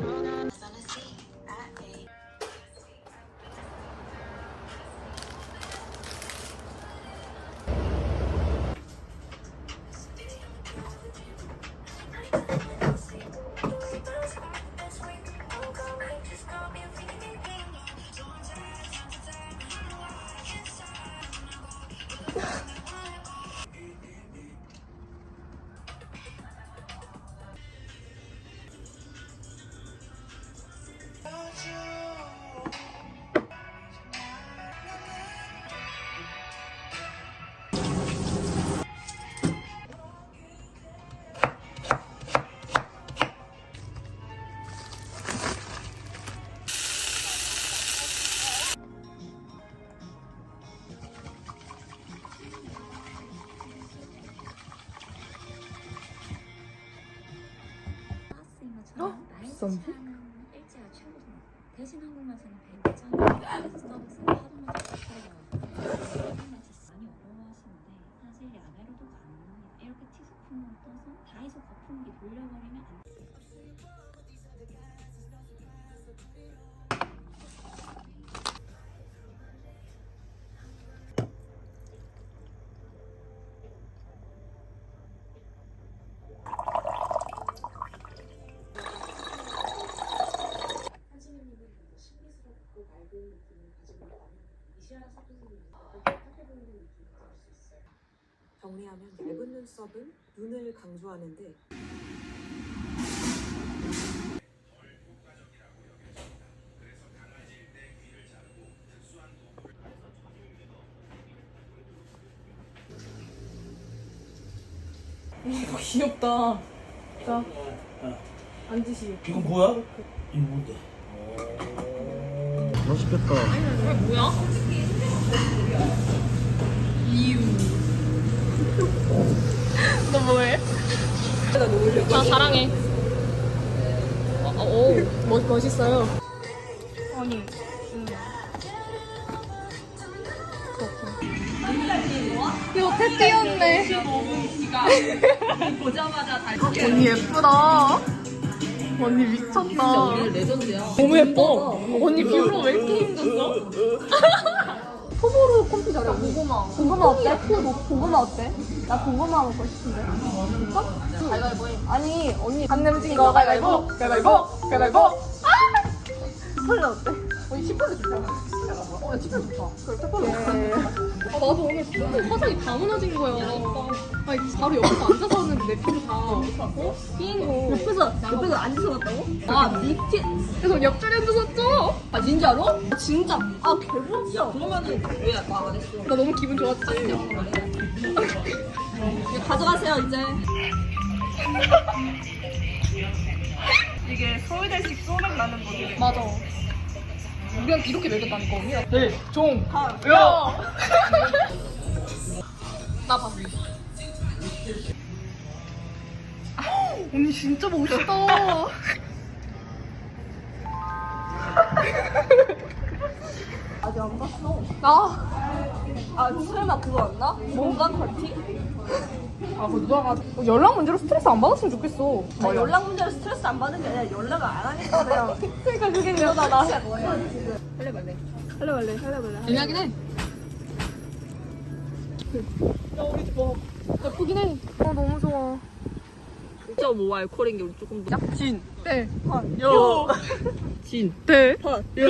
원하 최고잖아. 대신 한국맛은 배짱 서비스를 하루만 더 많이 어려워하시는데 사실 야매로도 가능해요. 이렇게 티스푼으로 떠서 다이소 거품기 돌려버리면 안 돼. 정리하면 얇은 눈썹은 눈을 강조하는데 이거 귀엽다. 자, 앉으시오. 이거 뭐야? 이거 뭔데? 맛있겠다. 뭐야? 너 뭐해? 나 사랑해. 어, 어, 오, 멋, 멋있어요. 아니, 음. 이거 패티였네. 언니 예쁘다. 언니 미쳤다. 너무 예뻐. 언니 비율로 왜 이렇게 힘줬어? 토보로 콤피 잘해. 고구마. 고구마 어때? 고구마 어때? 나 고구마 먹고 싶은데. 진짜? 가위바위보 아니, 언니. 간 냄진 거 가위바위보. 가위바위보. 가위바위보. 아! 설레 어때? 언니 10% 좋잖아. 어, 야, 10% 좋다. 그래, 10% 아, 나도 오늘 피부 화장이 다 무너진 거야. 아니, 바로 옆에서 앉아서 하는데 내 피부 다. 어? 삐인 거. 옆에서, 옆에서 앉아서 갔다고? 아, 립티. 그래서 옆자리 앉아서 쪄. 아, 진짜로? 아, 진짜. 아, 개부럽다. 그러면은 왜말안 했어? 나 너무 기분 좋았지. 이거 가져가세요, 이제. 이게 서울대식 소맥 나는 분위기. 맞아. 우리한테 이렇게 먹였다니까, 언니. 네, 종, 야! 나 봐. 언니 진짜 멋있다. 아직 안 봤어. 나. 아, 설마 그거 왔나? 뭔가 파티? 아, 그 누나가 어, 연락 문제로 스트레스 안 받았으면 좋겠어. 아, 연락 문제로 스트레스 안 받는 게 아니라 연락을 안 하니까 그냥. 그러니까 그게 내가 나. 할래 말래. 할래 말래. 할래 말래. 애매하긴 해. 야, 우리 뭐 예쁘긴 해. 어, 너무 좋아. 2.5 알코올인 게 우리 조금 더. 진, 때, 요. 진. 때, 요.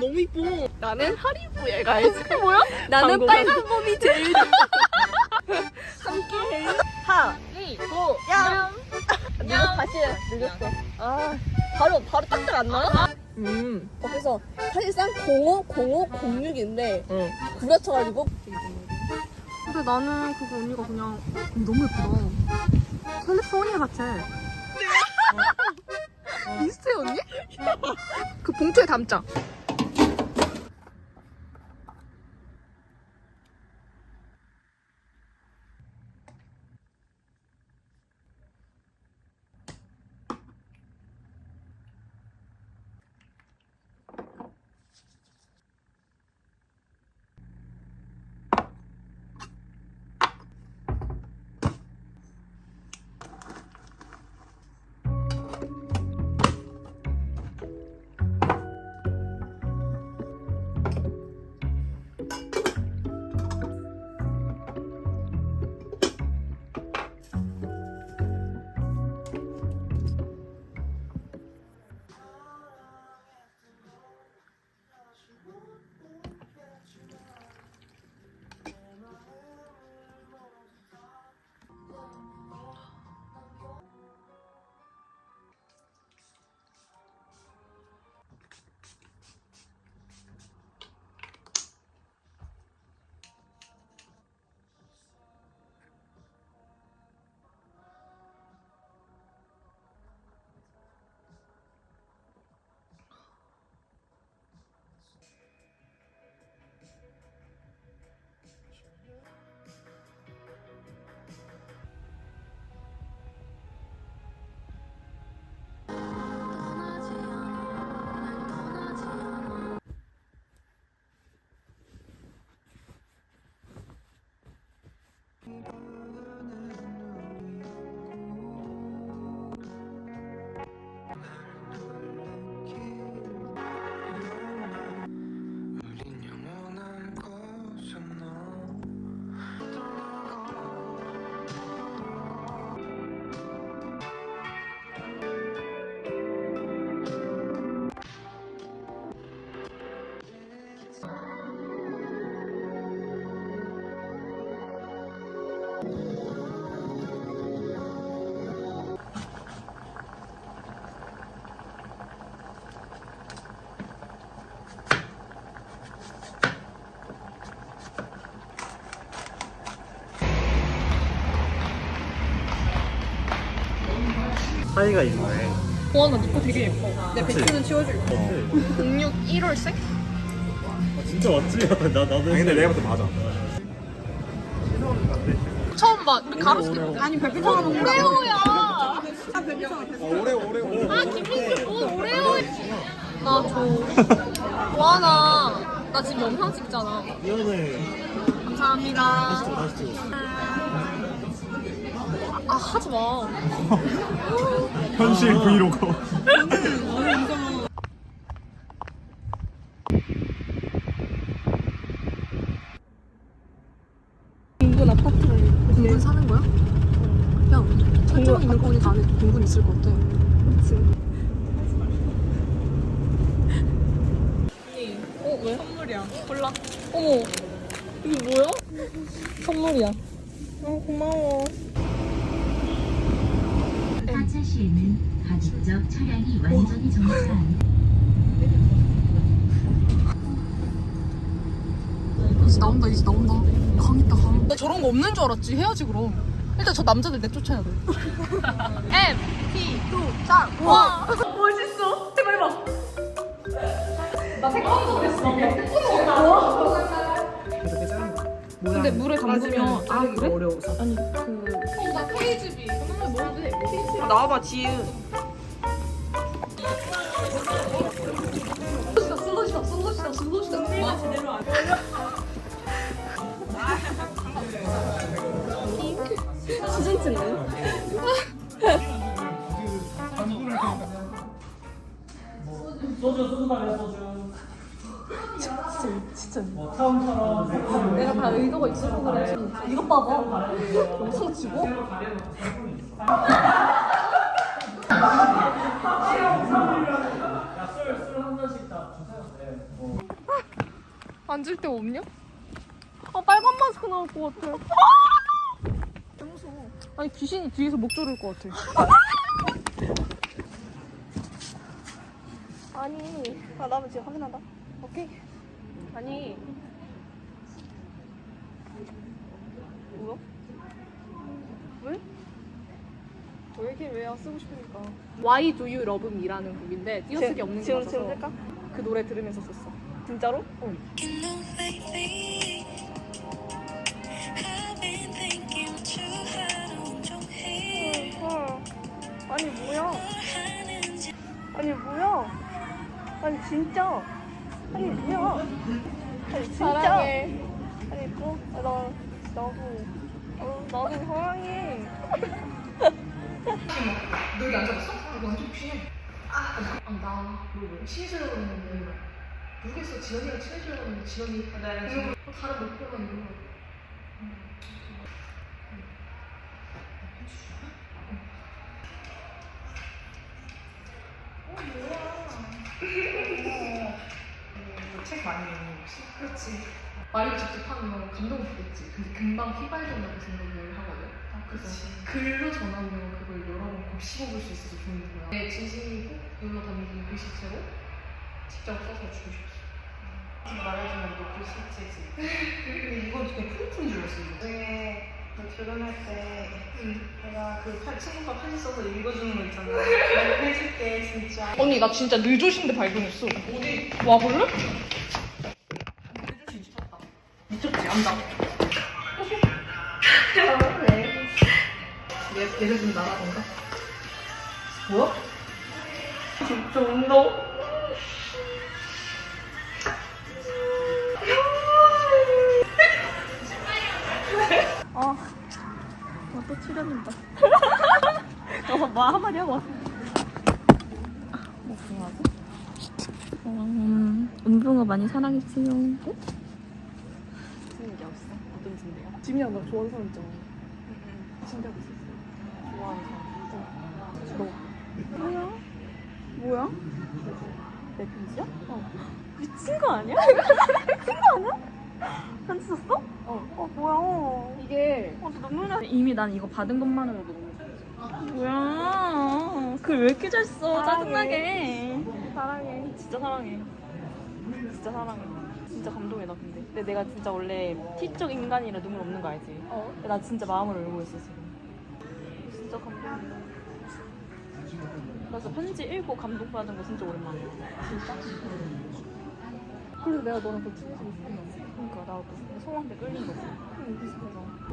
너무 이뻐. 나는 하리보 얘가 알지? 뭐야? 나는 빨간 봄이 제일 함께해. 하, 고, 양. 늦었 다시 해. 늦었어. 아, 바로 바로 딱딱 안 나와? 음. 어, 그래서 사실상 05, 05, 06인데 응. 구려쳐가지고 근데 나는 그거 언니가 그냥 너무 예쁘다. 캘리포 언니 같아. 비슷해 언니? 그 봉투에 담자. 사이가 있네. 와, 나 니꺼 되게 예뻐. 내 배추는 치워줄게. 06 1월생? 진짜 맞지? 나 나도. 아니 근데 내가 볼때 맞아. 처음 봐. 우리 가로수. 아니, 별빛처럼 오레오야. 오래 오래 오래. 아, 김민수 뭐 오레오. 나 줘. 와, 나. 나 지금 영상 찍잖아. 미안해. 감사합니다. 다시 찍어. 아, 하지 마. 현실 브이로그. 공군 사는 거야? 야, 철장 있는 거니까 안에 공군 있을 것 같아. 그치. 어, 왜? 선물이야. 몰라. 어머, 이게 뭐야? 선물이야. 어, 고마워. 시에는 가급적 차량이 완전히 정차한 이제 나온다, 이제 나온다. 강 있다, 강. 나 저런 거 없는 줄 알았지. 해야지, 그럼. 일단 저 남자들 내쫓아야 돼. M, T, 2, 짱. 와. 멋있어. 제발 해봐. 나 태권도 됐어. 근데 물에 담그면 아 그래? 어려워서 아니 그나 뭐라도 해 KGB 나와봐 지은. 뭐. 내가 다 의도가 있어서 그래 이것 봐봐 영상 치고 앉을 데 없냐? 아 빨간 마스크 나올 것 같아 너무 무서워 아니 귀신이 뒤에서 목 조를 것 같아 아니, 아, 나는 지금 확인한다. 오케이. 아니 뭐야? 왜? 왜요? 쓰고 싶으니까. Why Do You Love Me라는 곡인데 띄어쓰기 없는 거 지금, 지금 쓸까? 그 노래 들으면서 썼어 진짜로? 어. Hard on 종해. 헐. 아니, 뭐야? 아니, 뭐야? 아니, 진짜. 아니, 뭐야? 아니, 진짜. 사랑해 아니, 뭐? 아, 나, 나도. 어, 나도 사랑해. 너 여기 앉아봤어? 이거 완전 귀신해. 아, 나 그리고 친해지려고 했는데 모르겠어. 지연이랑 친해지려고 했는데 지연이 나랑 지금 다른 목표가 있는 거야 책 많이 읽는 혹시? 그렇지 말이 직접 하면 감동 받겠지 근데 금방 휘발된다고 생각을 하거든 그래서 글로 전하면 그걸 여러 번 곱씹어볼 수 있어서 좋은 거야 내 진심이고 놀러 다니기 글씨체로 직접 써서 주고 싶었어 말해주면 너 글씨체지. 근데 이건 그냥 프린트인 줄 알았어 나중에 너 결혼할 때 응. 내가 그 팔, 친구가 편지 써서 읽어주는 거 있잖아. 내가 해줄게 진짜. 언니 나 진짜 늦으신데 발견했어 어디? 와 볼래? 미쳤지 앉아. 얘, 얘를 좀 날아본가? 뭐야? 진짜 운동. 아, 또 출연한다. 어, 뭐 한마디 하고. 뭐 궁하고? 음, 은붕어 많이 사랑해주세요. 무슨 얘기 없어? 어떤 준비야? 지민이랑 나 좋아하는 사람 있잖아. 신기하고 있었어. 좋아하는 사람. 너. 뭐야? 뭐야? 내 편지야? 미친 거 아니야? 미친 거 아니야? 편지 썼어? 어. 어, 뭐야. 이게 어, 저 눈물 나. 이미 난 이거 받은 것만으로도 너무 좋아. 뭐야. 글 왜 이렇게 잘 써? 짜증나게. 사랑해. 진짜 사랑해. 진짜 사랑해. 진짜 감동이다 근데. 근데 내가 진짜 원래 T쪽 인간이라 눈물 없는 거 알지? 어. 근데 나 진짜 마음을 울고 있어 지금. 진짜 감동이다. 그래서 편지 읽고 감동받은 거 진짜 오랜만이야. 진짜? 그래서 내가 너랑 더 친해지고 싶었나 그러니까 나도 성한테 끌린 거지.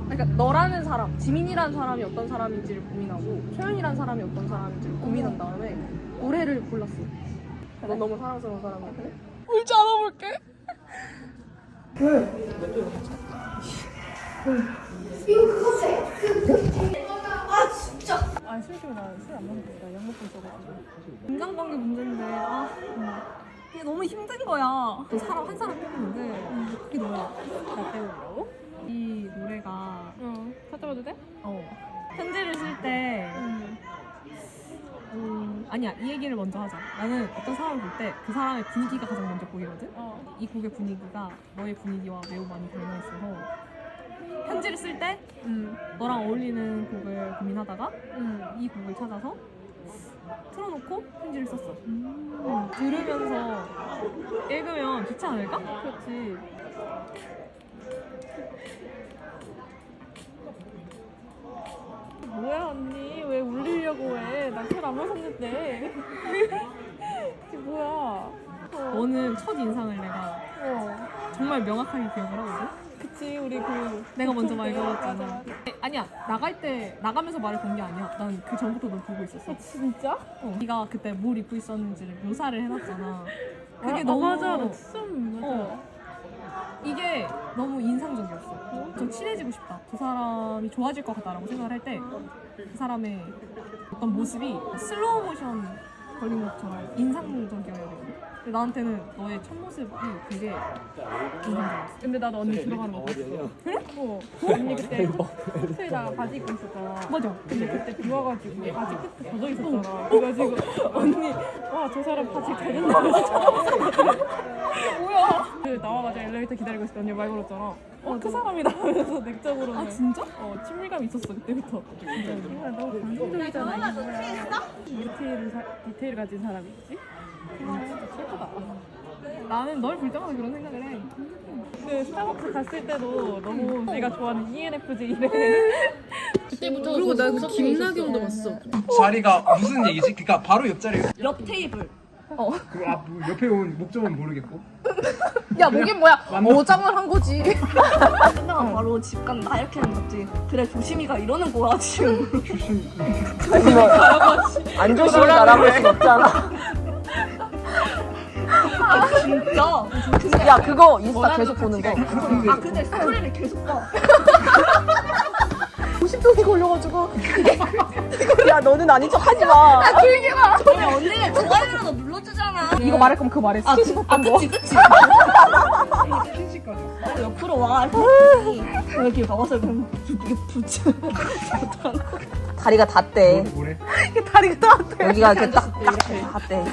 그러니까 너라는 사람, 지민이라는 사람이 어떤 사람인지를 고민하고 소연이라는 사람이 어떤 사람인지를 고민한 다음에 노래를 골랐어. 너 너무 사랑스러운. 그래? 울지 않아볼게. 아 솔직히 나 술 안 먹는데 나 양먹고 있어가지고 인간관계 문제인데 아 이게 너무 힘든 거야 그 사람 한 사람 뽑는데 그게 너야 나 빼오라고? 이 노래가 찾아봐도 돼? 어 편지를 쓸때 음, 아니야 이 얘기를 먼저 하자 나는 어떤 사람을 볼 때 그 사람의 분위기가 가장 먼저 보이거든 이 곡의 분위기가 너의 분위기와 매우 많이 닮아 있어서 편지를 쓸때 너랑 어울리는 곡을 고민하다가 이 곡을 찾아서 틀어놓고 편지를 썼어. 음, 들으면서 읽으면 좋지 않을까? 그렇지. 뭐야 언니 왜 울리려고 해? 나술안 마셨는데. 이게 뭐야? 너는 첫 인상을 내가 정말 명확하게 기억을 하거든. 그치 우리 그 내가 먼저 말 걸었잖아. 아니야 나갈 때 나가면서 말을 건 게 아니야. 난 그 전부터 널 보고 있었어. 진짜? 어. 네가 그때 뭘 입고 있었는지를 묘사를 해놨잖아. 그게 너무 맞아. 좀 어. 이게 친해지고 싶다. 그 사람이 좋아질 것 같다라고 생각을 할 때 그 사람의 어떤 모습이 슬로우 모션 걸린 것처럼 인상적이어야 되거든. 근데 나한테는 너의 첫 모습이 되게 인상적이었어. 근데 나도 언니 들어가는 거 봤어. 그래? 어. 언니 그때 호텔에다가 바지 입고 있었잖아. 맞아. 근데 그때 비 와가지고 바지 끝에 젖어 있었잖아. 그래가지고 언니 와 저 사람 바지 젖었나 봐. 뭐야? 그 나와가지고 엘리베이터 기다리고 있을 때 언니 말 걸었잖아. 어, 그 사람이다 하면서 내적으로는. 아, 진짜? 어, 친밀감이 있었어, 그때부터. 진짜. 아, 너무 감동적이잖아. 이거 뭐야. 디테일을, 사, 디테일 가진 사람이 있지? 아, 진짜 최고다. 나는 널 볼 때마다 그런 생각을 해. 그 스타벅스 갔을 때도 너무 내가 좋아하는 ENFJ 이래. 그리고 나그 김나경도 봤어. 자리가 무슨 얘기지? 그러니까 바로 옆자리가 옆 테이블. 그 앞, 옆에 온 목적은 모르겠고 야, 목이 뭐야? 어장을 한 거지. 끝나고 바로 집 간다. 이렇게 하는 거지. 그래, 조심히가 이러는 거야, 지금. 조심 안 조심히 나라고 순 없잖아. 아, 진짜. 야 그거 인스타 계속 보는 거. 아, 근데 스토리를 계속 봐. 50돈이 걸려가지고. 야 너는 아닌 척 하지 마. 길게 봐. 아니, 언니가 좋아요라도 눌러주잖아. 이거 말할 거면 그 말해. 아, 스킨십 그, 했던 아, 거. 그치, 그치. 킨시까지 어, 옆으로 와. 이렇게 가봐서 그냥 이게 붙여. 다리가 닿대. 뭐래? 다리가 다 여기가 이렇게 딱딱 닿대.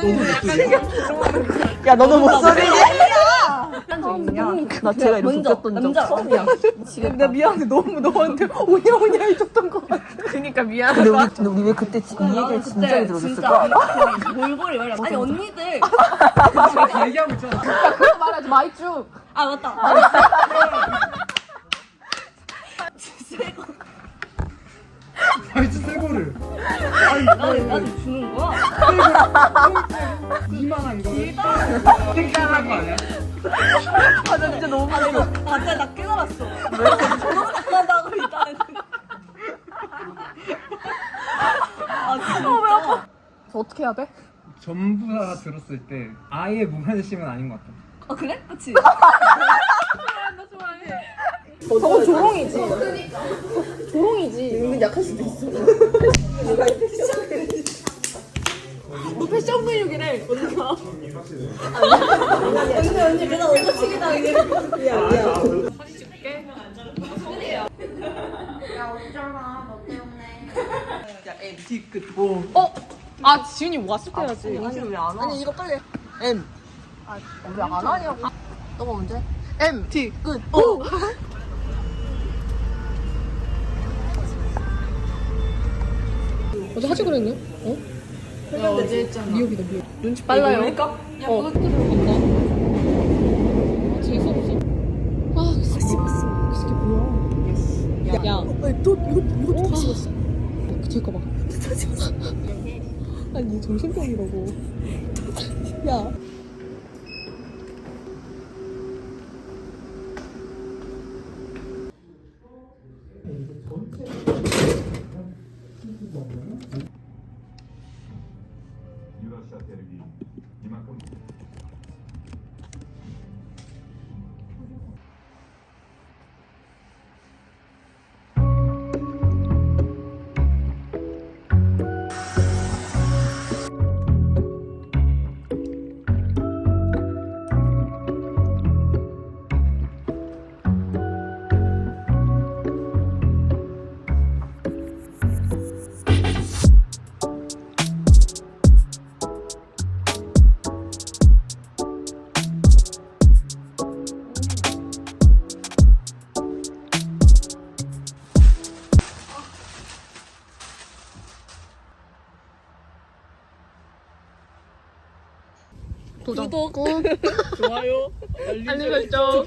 너무 야 너도 아, 나 제가 이렇게 웃겼던 적 처음이야. 나 미안해. 너무 너한테 오냐 오냐 해줬던 것 같아. 그니까 미안. 근데 우리 근데 우리 왜 그때 지- 이 얘기를 진작에 들어줬을까? 몰골이 말이야. 아니, 언니들. 다 얘기하고 있잖아 말하지 마이쭈. 아, 맞다. 아이치 새거를 나는 나한테 주는 거야. 이만한 거를 땡땡한 거 아니야? 아, 나 진짜 너무 많이 아, 진짜 나 깨달았어. 너무 잘한다고 일단은. 아, 진짜. 저 어떻게 해야 돼? 전부 다 들었을 때 아예 무관심은 아닌 것 같아 아, 그래? 그치? 저거 조롱이지. 조롱이지. 은근 약할 수도 있어. 너 패션 근육이래. 언니가. 근데 언니 맨날 언더치기 당해. 미안 미안. 어? 아 지윤이 왔을 때 해야지. 아니 왜안 와? 아니 이거 빨리. M. 아 왜안 하냐고. 너가 언제? M T 끝. 오. 어제 하지 그랬냐? 어? 나 어제 했잖아. 미역이다 미역. 눈치 빨라요. 야, 어. 그것도 간다. 아 재수 없어. 아 그 새끼. 그 새끼 뭐야? 야. 야. 또 이거 이거 다 씹었어. 그 뒤에 거 봐. 아니 정신병이라고. 야. 구독, 좋아요, 알림 설정.